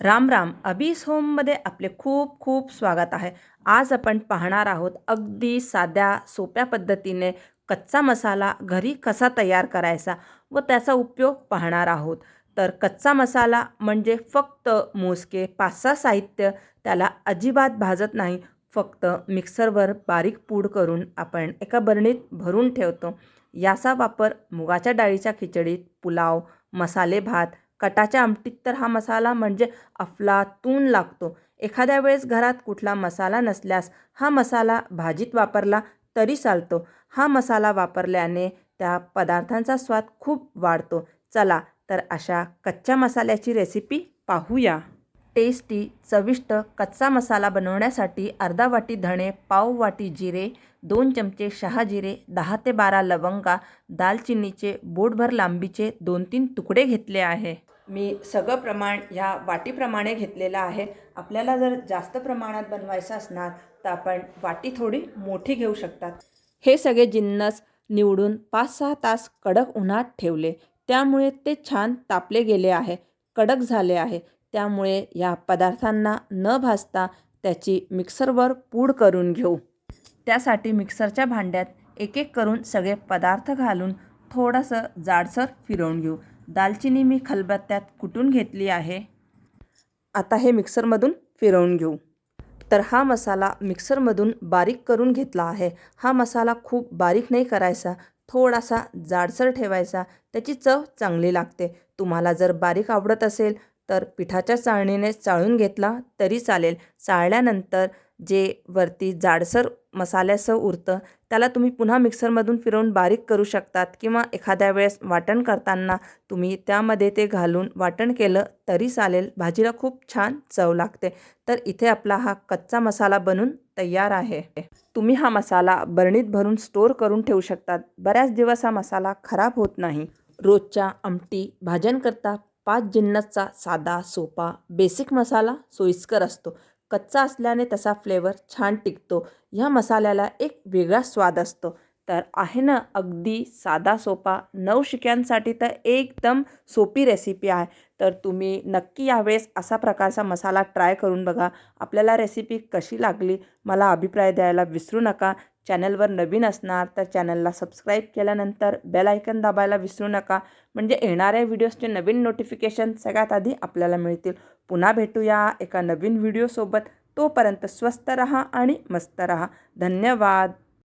राम राम. अबीस होममध्ये आपले खूप खूप स्वागत आहे. आज आपण पाहणार आहोत अगदी साध्या सोप्या पद्धतीने कच्चा मसाला घरी कसा तयार करायचा व त्याचा उपयोग पाहणार आहोत. तर कच्चा मसाला म्हणजे फक्त मोजके पाच सहा साहित्य त्याला अजिबात भाजत नाही. फक्त मिक्सरवर बारीक पूड करून आपण एका बरणीत भरून ठेवतो. याचा वापर मुगाच्या डाळीच्या खिचडीत पुलाव मसाले भात कटाच्या आमटीत तर हा मसाला म्हणजे अफलातून लागतो. एखाद्या वेळेस घरात कुठला मसाला नसल्यास हा मसाला भाजीत वापरला तरी चालतो. हा मसाला वापरल्याने त्या पदार्थांचा स्वाद खूप वाढतो. चला तर अशा कच्च्या मसाल्याची रेसिपी पाहूया. टेस्टी चविष्ट कच्चा मसाला बनवण्यासाठी अर्धा वाटी धणे पाव वाटी जिरे दोन चमचे शहा जिरे दहा ते बारा लवंगा दालचिनीचे बोटभर लांबीचे दोन तीन तुकडे घेतले आहे. मी सगळं प्रमाण ह्या वाटीप्रमाणे घेतलेलं आहे. आपल्याला जर जास्त प्रमाणात बनवायचं असणार तर आपण वाटी थोडी मोठी घेऊ शकतात. हे सगळे जिन्नस निवडून पाच सहा तास कडक उन्हात ठेवले. त्यामुळे ते छान तापले गेले आहे. कडक झाले आहे. त्यामुळे या पदार्थांना न भाजता त्याची मिक्सरवर पूड करून घेऊ. त्यासाठी मिक्सरच्या भांड्यात एक एक करून सगळे पदार्थ घालून थोडंसं जाडसर फिरवून घेऊ. दालचिनी मी खलबत्त्यात कुटून घेतली आहे. आता हे मिक्सरमधून फिरवून घेऊ. तर हा मसाला मिक्सरमधून बारीक करून घेतला आहे. हा मसाला खूप बारीक नाही करायचा थोडासा जाडसर ठेवायचा त्याची चव चांगली लागते. तुम्हाला जर बारीक आवडत असेल तर पिठाच्या चाळणीने चाळून घेतला तरी चालेल. चाळल्यानंतर जे वरती जाडसर मसाल्यासह उरतं त्याला तुम्ही पुन्हा मिक्सरमधून फिरवून बारीक करू शकतात किंवा एखाद्या वेळेस वाटण करताना तुम्ही त्यामध्ये ते घालून वाटण केलं तरी चालेल. भाजीला खूप छान चव लागते. तर इथे आपला हा कच्चा मसाला बनून तयार आहे. तुम्ही हा मसाला बरणीत भरून स्टोअर करून ठेवू शकतात. बऱ्याच दिवस हा मसाला खराब होत नाही. रोजच्या आमटी भाज्यांकरता पाच जिन्नसचा साधा सोपा बेसिक मसाला सोयीस्कर असतो. कच्चा असल्याने तसा फ्लेवर छान टिकतो. ह्या मसाल्याला एक वेगळा स्वाद असतो. तर आहे ना अगदी साधा सोपा नवशिक्यांसाठी तर एकदम सोपी रेसिपी आहे. तर तुम्ही नक्की यावेळेस असा प्रकारचा मसाला ट्राय करून बघा. आपल्याला रेसिपी कशी लागली मला अभिप्राय द्यायला विसरू नका. चॅनलवर नवीन असणार तर चॅनलला सबस्क्राईब केल्यानंतर बेल आयकन दाबायला विसरू नका. म्हणजे येणाऱ्या व्हिडिओजचे नवीन नोटिफिकेशन सगळ्यात आधी आपल्याला मिळतील. पुन्हा भेटूया एका नवीन व्हिडिओसोबत तोपर्यंत स्वस्त रहा आणि मस्त रहा. धन्यवाद!